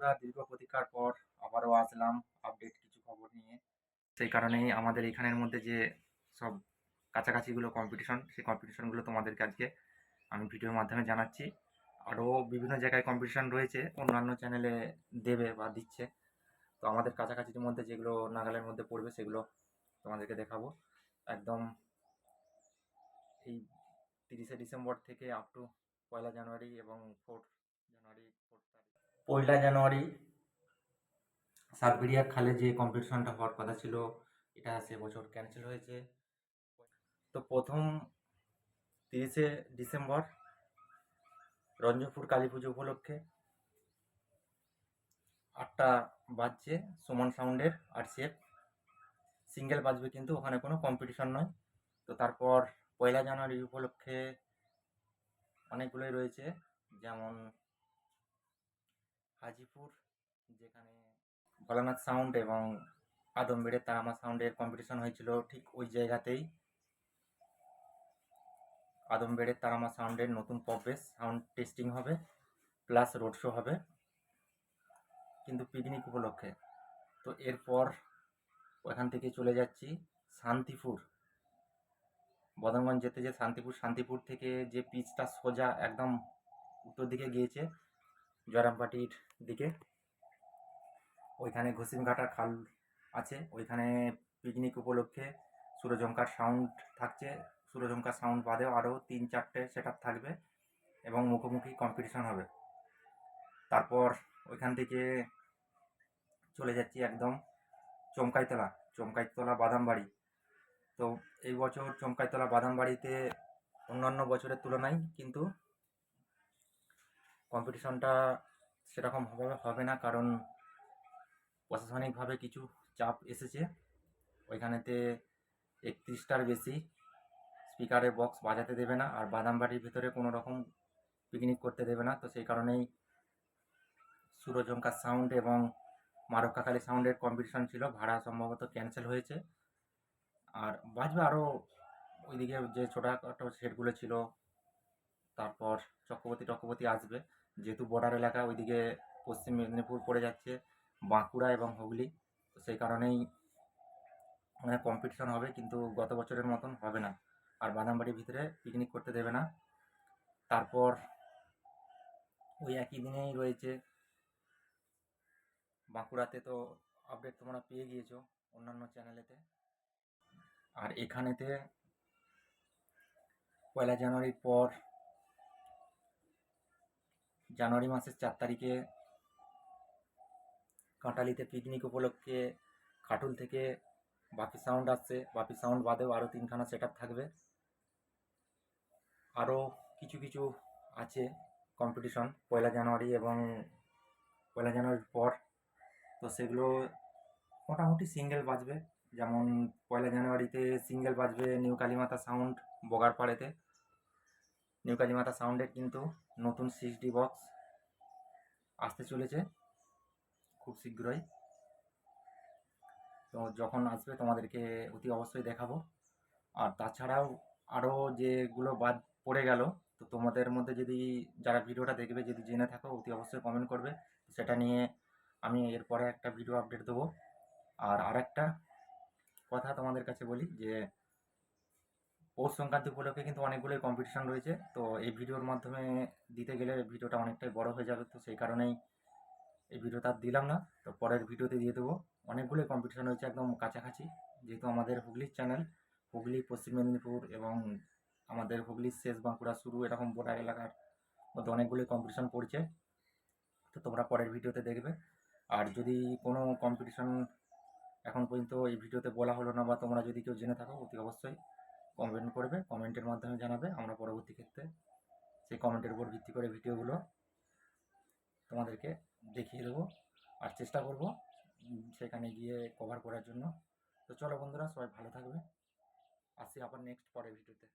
বন্ধুরা, দীর্ঘ প্রতীক্ষার পর আবারও আসলাম আপডেট কিছু খবর নিয়ে। সেই কারণেই আমাদের এখানের মধ্যে যে সব কাছাকাছিগুলো কম্পিটিশন সেই কম্পিটিশনগুলো তোমাদেরকে আজকে আমি ভিডিওর মাধ্যমে জানাচ্ছি। আরও বিভিন্ন জায়গায় কম্পিটিশন রয়েছে, অন্যান্য চ্যানেলে দেবে বা দিচ্ছে। তো আমাদের কাছাকাছির মধ্যে যেগুলো নাগালের মধ্যে পড়বে, সেগুলো তোমাদেরকে দেখাবো। একদম এই তিরিশে ডিসেম্বর থেকে আপ টু পয়লা জানুয়ারি এবং ফোর্থ জানুয়ারি ফোর্থ তারিখ। পয়লা জানুয়ারি সাতবেরিয়া খালে যে কম্পিটিশনটা হওয়ার কথা ছিল, এটা সে বছর ক্যান্সেল হয়েছে। তো প্রথম তিরিশে ডিসেম্বর, রঞ্জপুর কালী পুজো উপলক্ষে আটটা বাজছে সুমন সাউন্ডের আর সেফ। সিঙ্গেল বাজবে কিন্তু, ওখানে কোনো কম্পিটিশন নয়। তো তারপর পয়লা জানুয়ারি উপলক্ষে অনেকগুলোই রয়েছে, যেমন হাজিপুর, যেখানে ভোলানাথ সাউন্ড এবং আদমবেড়ে তারামা সাউন্ডের কম্পিটিশন হয়েছিল ঠিক ওই জায়গাতেই। আদমবেড়ে তারামা সাউন্ডের নতুন পপবেস সাউন্ড টেস্টিং হবে প্লাস রোড শো হবে, কিন্তু পিকনিক উপলক্ষে। তো এরপর ওখান থেকে চলে যাচ্ছি শান্তিপুর। বদনগঞ্জ যেতে যে শান্তিপুর শান্তিপুর থেকে যে পিচটা সোজা একদম উত্তর দিকে গিয়েছে জয়রামবাটির দিকে। ওইখানে ঘসিমঘাটা খাল আছে। ওইখানে পিকনিক উপলক্ষে সুরজঙ্কার সাউন্ড থাকছে। সুরজঙ্কার সাউন্ড বাদেও আরও তিন চারটে সেট থাকবে এবং মুখোমুখি কম্পিটিশন হবে। তারপর ওইখান থেকে চলে যাচ্ছি একদম চমকাইতলা চমকাইতলা বাদামবাড়ি। তো এই বছর চমকাইতলা বাদামবাড়িতে অন্যান্য বছরের তুলনায় কিন্তু কম্পিটিশনটা সেরকম হবে না কারণ প্রশাসনিকভাবে কিছু চাপ এসেছে। ওইখানেতে একত্রিশটার বেশি স্পিকারের বক্স বাজাতে দেবে না আর বাদামবাড়ির ভিতরে কোনো রকম পিকনিক করতে দেবে না। তো সেই কারণেই সুরজঙ্কা সাউন্ড এবং মারক্কাকালী সাউন্ডের কম্পিটিশন ছিল, ভাড়া সম্ভবত ক্যান্সেল হয়েছে। আর বাজবে আরও ওইদিকে যে ছোটোখাটো সেটগুলো ছিল, তারপর চক্রবর্তী টক্রবর্তী আসবে। যেহেতু বর্ডার এলাকা, ওইদিকে পশ্চিম মেদিনীপুর পড়ে যাচ্ছে, বাঁকুড়া এবং হুগলি। সেই কারণেই মানে কম্পিটিশন হবে, কিন্তু গত বছরের মতন হবে না। আর বাদামবাড়ির ভিতরে পিকনিক করতে দেবে না। তারপর ওই একই দিনেই রয়েছে। বাঁকুড়াতে তো আপডেট তোমরা পেয়ে গিয়েছো অন্যান্য চ্যানেলেতে আর এখানেতে পয়লা জানুয়ারির পর জানুয়ারি মাসের চার তারিখে কাঁটালিতে পিকনিক উপলক্ষে খাটুল থেকে বাপি সাউন্ড আসছে। বাপি সাউন্ড বাদেও আরও তিনখানা সেট থাকবে। আরও কিছু কিছু আছে কম্পিটিশন পয়লা জানুয়ারি এবং পয়লা জানুয়ারির পর। তো সেগুলো মোটামুটি সিঙ্গেল বাজবে। যেমন পয়লা জানুয়ারিতে সিঙ্গেল বাজবে নিউ কালীমাতা সাউন্ড বগারপাড়েতে। নিউ কালীমাতা সাউন্ডের কিন্তু নতুন সিক্স ডি বক্স আসতে চলেছে খুব শীঘ্রই। তো যখন আসবে তোমাদেরকে অতি অবশ্যই দেখাবো। আর তাছাড়াও আরও যেগুলো বাদ পড়ে গেল, তো তোমাদের মধ্যে যদি যারা ভিডিওটা দেখবে, যদি জেনে থাকো, অতি অবশ্যই কমেন্ট করবে। সেটা নিয়ে আমি এরপরে একটা ভিডিও আপডেট দেবো। আর আরেকটা কথা তোমাদের কাছে বলি যে পৌষ সংক্রান্তি উপলক্ষে কিন্তু অনেকগুলোই কম্পিটিশন রয়েছে। তো এই ভিডিওর মাধ্যমে দিতে গেলে ভিডিওটা অনেকটাই বড় হয়ে যাবে, তো সেই কারণেই এই ভিডিওটা দিলাম না। তো পরের ভিডিওতে দিয়ে দেবো। অনেকগুলোই কম্পিটিশন রয়েছে একদম কাছাকাছি, যেহেতু আমাদের হুগলির চ্যানেল হুগলি, পশ্চিম মেদিনীপুর এবং আমাদের হুগলির শেষ বাঁকুড়া শুরু এরকম বর্ডার এলাকার মধ্যে অনেকগুলোই কম্পিটিশন পড়ছে। তো তোমরা পরের ভিডিওতে দেখবে। আর যদি কোনো কম্পিটিশন এখন পর্যন্ত এই ভিডিওতে বলা হলো না বা তোমরা যদি কেউ জেনে থাকো, অতি অবশ্যই কমেন্ট করবে কমেন্টের মাধ্যমে জানাবে আমরা পরবর্তী ক্ষেত্রে সেই কমেন্টের উপর ভিত্তি করে ভিডিওগুলো তোমাদেরকে দেখিয়ে দেবো। আর চেষ্টা করব সেখানে গিয়ে কভার করার জন্য। তো চলো বন্ধুরা সবাই ভালো থাকবে। আসি আবার নেক্সট পরের ভিডিওতে